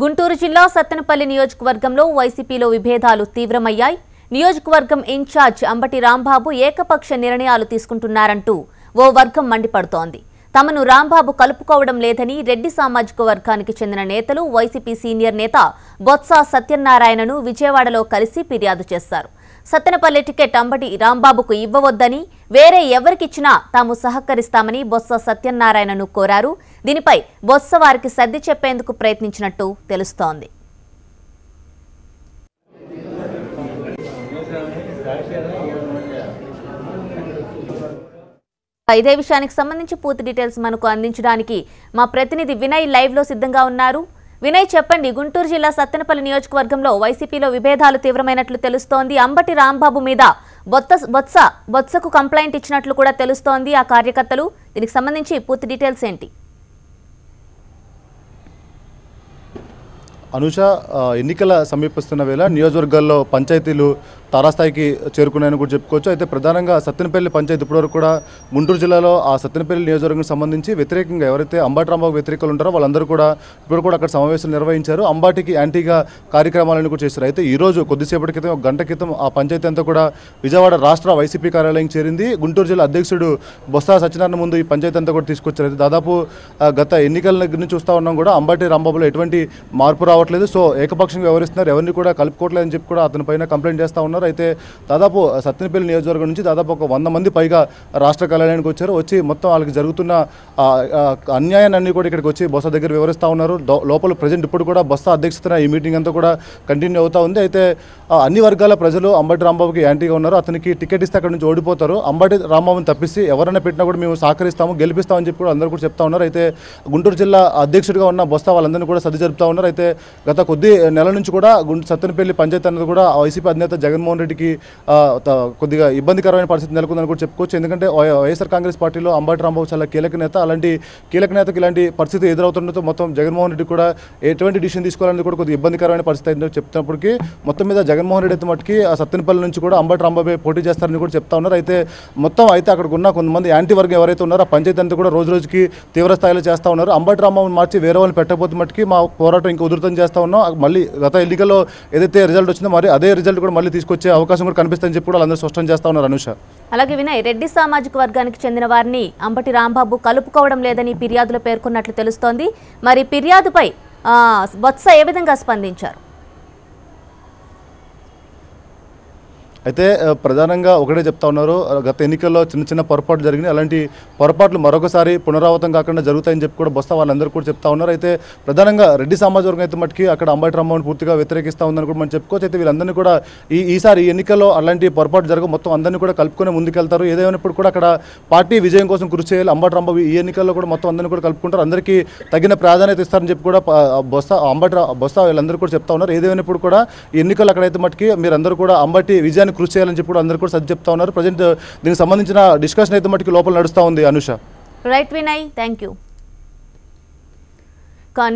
గుంటూరు జిల్లా సత్తెనపల్లి నియోజకవర్గంలో వైసీపీలో విభేదాలు తీవ్రమయ్యాయి. నియోజకవర్గం ఇన్ఛార్జ్ అంబటి రాంబాబు ఏకపక్ష నిర్ణయాలు తీసుకుంటున్నారంటూ ఓ వర్గం మండిపడుతోంది. తమను రాంబాబు కలుపుకోవడం లేదని రెడ్డి సామాజిక వర్గానికి చెందిన నేతలు వైసీపీ సీనియర్ నేత బొత్స సత్యనారాయణను విజయవాడలో కలిసి ఫిర్యాదు చేశారు. సత్తెనపల్లి టికెట్ అంబటి రాంబాబుకు ఇవ్వవద్దని వేరే ఎవరికిచ్చినా తాము సహకరిస్తామని బొత్స సత్యనారాయణను కోరారు. దీనిపై బొత్స వారికి సర్ది చెప్పేందుకు ప్రయత్నించినట్టు తెలుస్తోంది. ఇదే విషయానికి సంబంధించి పూర్తి డీటెయిల్స్ మనకు అందించడానికి మా ప్రతినిధి వినయ్ లైవ్లో సిద్ధంగా ఉన్నారు. వినయ్ చెప్పండి గుంటూరు జిల్లా సత్తెనపల్లి నియోజకవర్గంలో వైసీపీలో విభేదాలు తీవ్రమైనట్లు తెలుస్తోంది. అంబటి రాంబాబు మీద బొత్త బొత్స బొత్సకు కంప్లైంట్ ఇచ్చినట్లు కూడా తెలుస్తోంది ఆ కార్యకర్తలు. దీనికి సంబంధించి పూర్తి డీటెయిల్స్ ఏంటి? అనుష ఎన్నికల సమీపిస్తున్న వేళ నియోజకవర్గాల్లో పంచాయతీలు తారాస్థాయికి చేరుకున్నాయని కూడా చెప్పుకోవచ్చు. అయితే ప్రధానంగా సత్తెనపల్లి పంచాయతీ ఇప్పటివరకు కూడా గుంటూరు జిల్లాలో ఆ సత్తెనపల్లి నియోజకవర్గం సంబంధించి వ్యతిరేకంగా ఎవరైతే అంబాటి రాంబాబు ఉంటారో వాళ్ళందరూ కూడా ఇప్పుడు కూడా అక్కడ సమావేశం నిర్వహించారు. అంబాటికి యాంటీగా కార్యక్రమాలను కూడా చేశారు. అయితే ఈ రోజు కొద్దిసేపటి క్రితం ఒక గంట క్రితం ఆ పంచాయతీ అంతా కూడా విజయవాడ రాష్ట్ర వైసీపీ కార్యాలయం చేరింది. గుంటూరు జిల్లా అధ్యక్షుడు బొత్స సత్యనారాయణ ముందు ఈ పంచాయతీ అంతా కూడా తీసుకొచ్చారు. అయితే దాదాపు గత ఎన్నికల దగ్గర నుంచి చూస్తా ఉన్నాం కూడా అంబాటి రాంబాబులో ఎటువంటి మార్పు రావట్లేదు. సో ఏకపక్షంగా వ్యవహరిస్తున్నారు. ఎవరిని కూడా కలుపుకోవట్లేదని చెప్పి కూడా అతని పైన కంప్లైంట్ చేస్తూ ఉన్నారు. అయితే దాదాపు సత్యనపల్లి నియోజకవర్గం నుంచి దాదాపు ఒక వంద మంది పైగా రాష్ట్ర కార్యాలయానికి వచ్చారు. వచ్చి మొత్తం వాళ్ళకి జరుగుతున్న అన్యాయాన్ని కూడా ఇక్కడికి వచ్చి బొత్స దగ్గర వివరిస్తూ ఉన్నారు. లోపల ప్రజెంట్ ఇప్పుడు కూడా బొత్స అధ్యక్షతన ఈ మీటింగ్ అంతా కూడా కంటిన్యూ అవుతూ ఉంది. అయితే అన్ని వర్గాల ప్రజలు అంబటి రాంబాబుకి యాంటీగా ఉన్నారు. అతనికి టికెట్ ఇస్తే అక్కడ నుంచి ఓడిపోతారు. అంబటి రాంబాబుని తప్పిస్తే ఎవరైనా పెట్టినా కూడా మేము సహకరిస్తాము గెలిపిస్తామని చెప్పి కూడా అందరూ కూడా చెప్తా ఉన్నారు. అయితే గుంటూరు జిల్లా అధ్యక్షుడిగా ఉన్న బొస్తా వాళ్ళందరినీ కూడా సర్ది జరుపుతా ఉన్నారు. అయితే గత కొద్ది నెల నుంచి కూడా గుండ్ సత్తెనపల్లి పంచాయతీ అన్నది కూడా వైసీపీ అధినేత జగన్మోహన్ రెడ్డికి త- కొద్దిగా ఇబ్బందికరమైన పరిస్థితి నెలకొందని కూడా చెప్పుకోవచ్చు. ఎందుకంటే వై- వైఎస్ఆర్ కాంగ్రెస్ పార్టీలో అంబటి రాంబాబు చాలా కీలక నేత. అలాంటి కీలక నేతకి ఇలాంటి పరిస్థితి ఎదురవుతుండటంతో మొత్తం జగన్మోహన్ రెడ్డి కూడా ఎటువంటి డిసిషన్ తీసుకోవాలని కూడా కొద్దిగా ఇబ్బందికరమైన పరిస్థితి అయిందో చెప్తున్నప్పటికీ మొత్తం మీద జగన్మోహన్ రెడ్డి అయితే మట్టుకి ఆ సత్తెనపల్లి నుంచి కూడా అంబటి రాంబాబే పోటీ చేస్తారని కూడా చెప్తా ఉన్నారు. అయితే మొత్తం అయితే అక్కడ ఉన్న కొంతమంది యాంటీ వర్గం ఎవరైతే ఉన్నారో ఆ పంచాయతీ అంతా కూడా రోజు రోజుకి తీవ్ర స్థాయిలో చేస్తూ ఉన్నారు. అంబటి రాంబాబుని మార్చి వేరే వాళ్ళని పెట్టకపోతే మట్టుకి మా పోరాటం ఇంకా ఉధృతం చేస్తా ఉన్నాం మళ్ళీ గత ఎన్నికల్లో ఏదైతే రిజల్ట్ వచ్చిందో మరి అదే రిజల్ట్ కూడా మళ్ళీ తీసుకొచ్చే అవకాశం కూడా కనిపిస్తుందని చెప్పి కూడా వాళ్ళందరూ స్పష్టం చేస్తా ఉన్నారు అనుష. అలాగే వినయ్ రెడ్డి సామాజిక వర్గానికి చెందిన వారిని అంబటి రాంబాబు కలుపుకోవడం లేదని ఫిర్యాదులో పేర్కొన్నట్లు తెలుస్తోంది. మరి ఫిర్యాదుపై ఆ, బొత్స ఏ విధంగా స్పందించారు? అయితే ప్రధానంగా ఒకటే చెప్తా ఉన్నారు. గత ఎన్నికల్లో చిన్న చిన్న పొరపాటు జరిగినాయి. అలాంటి పొరపాట్లు మరొకసారి పునరావృతం కాకుండా జరుగుతాయని చెప్పి కూడా బస్తా వాళ్ళందరూ కూడా చెప్తా ఉన్నారు. అయితే ప్రధానంగా రెడ్డి సమాజ వర్గం అయితే మట్టుకి అక్కడ అంబటి రామ్మోహన్ పూర్తిగా వ్యతిరేకిస్తా ఉందని కూడా మనం చెప్పుకోవచ్చు. అయితే వీళ్ళందరినీ కూడా ఈ ఈసారి ఈ ఎన్నికల్లో అలాంటి పొరపాటు జరగ మొత్తం అందరినీ కూడా కలుపుకొని ముందుకెళ్తారు. ఏదైనప్పుడు కూడా అక్కడ పార్టీ విజయం కోసం కృషి చేయాలి. అంబటి రాంబాబు ఈ ఎన్నికల్లో కూడా మొత్తం అందరినీ కూడా కలుపుకుంటారు. అందరికీ తగిన ప్రాధాన్యత ఇస్తారని చెప్పి కూడా బొస్తా అంబటి బొస్తా వీళ్ళందరూ కూడా చెప్తా ఉన్నారు. ఏదైనప్పుడు కూడా ఈ ఎన్నికల్లో అక్కడైతే మట్టుకి మీరందరూ కూడా అంబటి విజయాన్ని కృషి చేయాలని చెప్పి కూడా అందరూ కూడా సర్ది చెప్తా ఉన్నారు. ప్రజెంట్ దీనికి సంబంధించిన డిస్కషన్ అయితే మటుకు లోపల నడుస్తూ ఉంది Anusha. Right Vinay thank you